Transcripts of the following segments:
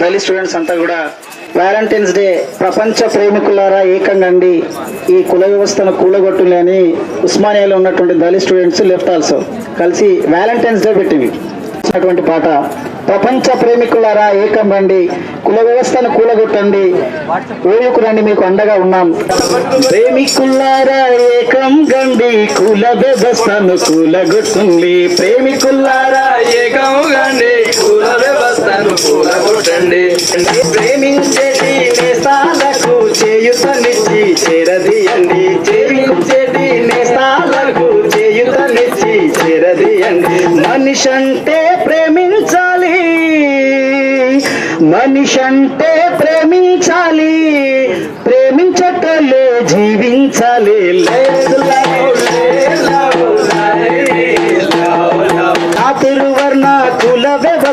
Dalit students అంతా కూడా Valentine's day ప్రపంచ ప్రేమికులారా ఏకంగండి ఈ కుల వ్యవస్థను కూలగొట్టులేని ఉస్మానియాలో ఉన్నటువంటి దళిత్ స్టూడెంట్స్ లెఫ్ట్ ఆల్సో కలిసి వ్యాలంటైన్స్ డే పెట్టింది. అటువంటి పాట. ప్రపంచ ప్రేమికులారా ఏకం రండి కుల వ్యవస్థను కూలగొట్టండి. ఓయుకు రండి మీకు అండగా ఉన్నాం. ప్రేమికులారా ఏకం గండి కుల వ్యవస్థను కూలగొట్టండి. ప్రేమికులారా ఏకముగండి నేస్తాలకు చేయుతనిచ్చి చేరదీయండి. ప్రేమించేటి నేస్తాలకు చేయుతనిచ్చి చేరదీయండి. మనిషి అంటే ప్రేమించాలి. మనిషి అంటే ప్రేమించాలి. ప్రేమించటలే జీవించాలి. లేదు.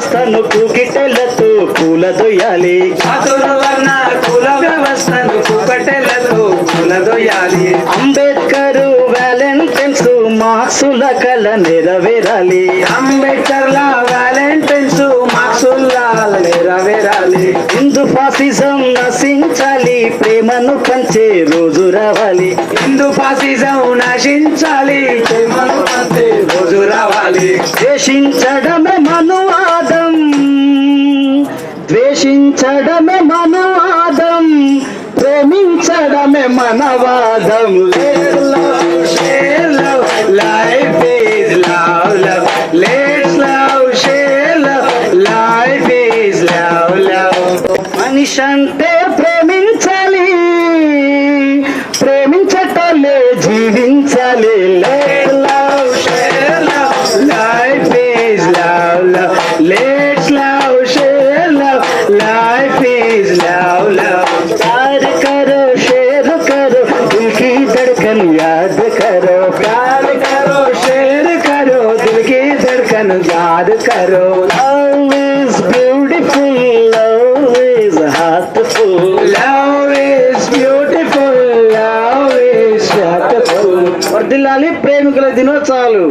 వ్యవస్థను కుకిటెలతో కూలదొయ్యాలి. చతుర్వర్ణ కుల వ్యవస్థను కుకటెలతో కులదొయ్యాలి. అంబేద్కర్ వ్యాలంటైన్స్ మార్క్సుల కల నెరవేరాలి. అంబేద్కర్ల వ్యాలంటైన్స్ మార్క్సుల్లా నెరవేరాలి. హిందూ ఫాసిజం నశించాలి ప్రేమను పంచే రోజు రావాలి. హిందూ ఫాసిజం నశించాలి ప్రేమను పంచే రోజు రావాలి. ద్వేషించడమే ప్రేమించడమే మనవాదం ప్రేమించడమే మనవాదం life is love love let's love share love life is love love మనిషి అంటే ప్రేమించాలి ప్రేమించటలే జీవించాలి love life is love love లే life is love, love. प्यार करो शेर करो दिल की धड़कन याद करो प्यार करो, शेयर करो, दिल की धड़कन याद करो. Love is beautiful, love is heartful. Love is beautiful, love is wonderful. వర్దిల్లాలి ప్రేమికుల దినోత్సవాలు